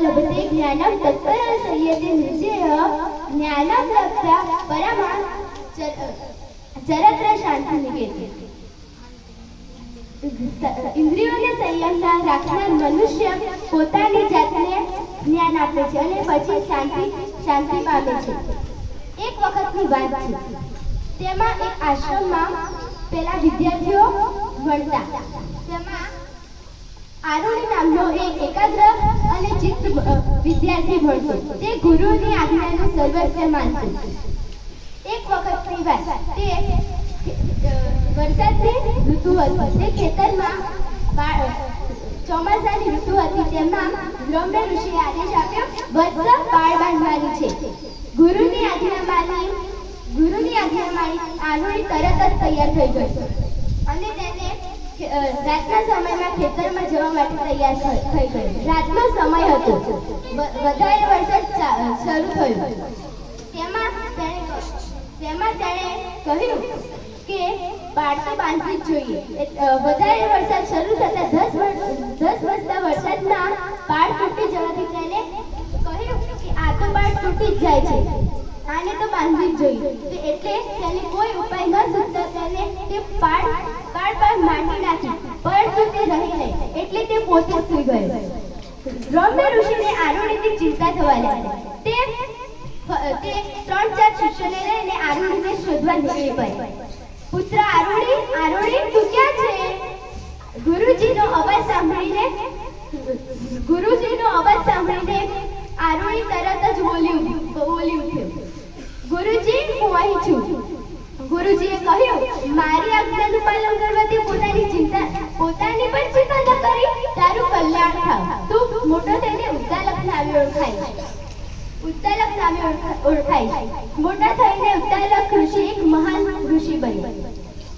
જ્ઞાનમ તત્પર સંયતે નિશ્ચય જ્ઞાનમ લભ્યા પરમા ચર- ચરત્ર શાંતિ નિકેતે ઇન્દ્રિયોને સંયમમાં રાખનાર મનુષ્ય પોતાની જાતને જ્ઞાન આપે છે અને પછી શાંતિ શાંતિ પામે છે. એક વખતની વાત છે. તેમાં એક આશ્રમમાં પેલા વિદ્યાર્થીઓ ભણતા. તેમાં આરુણી નામનો એક એકાગ્ર અને ચિત્ત વિદ્યાર્થી ભણતો. તે ગુરુની આજ્ઞાનું સર્વસ્વ માનતો. એક વખતની વાત તે વરસાદની ઋતુ હતી. તે ખેતરમાં ચોમાસાની ઋતુ હતી. તેમાં બ્રહ્મ ઋષિએ આદેશ આપ્યો, વત્સ પાળ બાંધવાની છે. ગુરુની આજ્ઞા માની ગુરુની આજ્ઞા માની આનુડી તરત જ તૈયાર થઈ ગઈ અને રાતના સમયમાં ખેતરમાં જવા માટે તૈયાર થઈ ગઈ રાતનો સમય હતો. વધારે વરસાદ શરૂ થયો. તેમાં તેણે તેમાં તેણે કહ્યું કે પાળ તો બાંધવી જ જોઈએ. વધારે વરસાદ શરૂ થતા દસ દસ વર્ષના વરસાદમાં પાડ તૂટી જવાથી તેને કહ્યું કે, આ તો પાડ તૂટી જ જાય છે. આને તો બાંધવી જ જોઈએ. ગયો બ્રહ્મ ઋષિને આરોગ્યની ચિંતા થવા લાગી. તે તે ત્રણ ચાર શિષ્યોને લઈને આરુણીને શોધવા નીકળી પડી. પુત્ર આરુણી આરુણી તું ક્યાં છે? ગુરુજીનો અવાજ સાંભળીને, ગુરુજીનો અવાજ સાંભળીને આરુણી તરત જ બોલી બોલી ઉઠ્યો. ગુરુજી, હું અહીં છું. ગુરુજીએ કહ્યું तू मोठं त्याने उद्या लग्न आम्ही ओळखाय उद्या लग्न ओळखाय मोठा थैने उद्या कृषी एक महान ऋषी बनी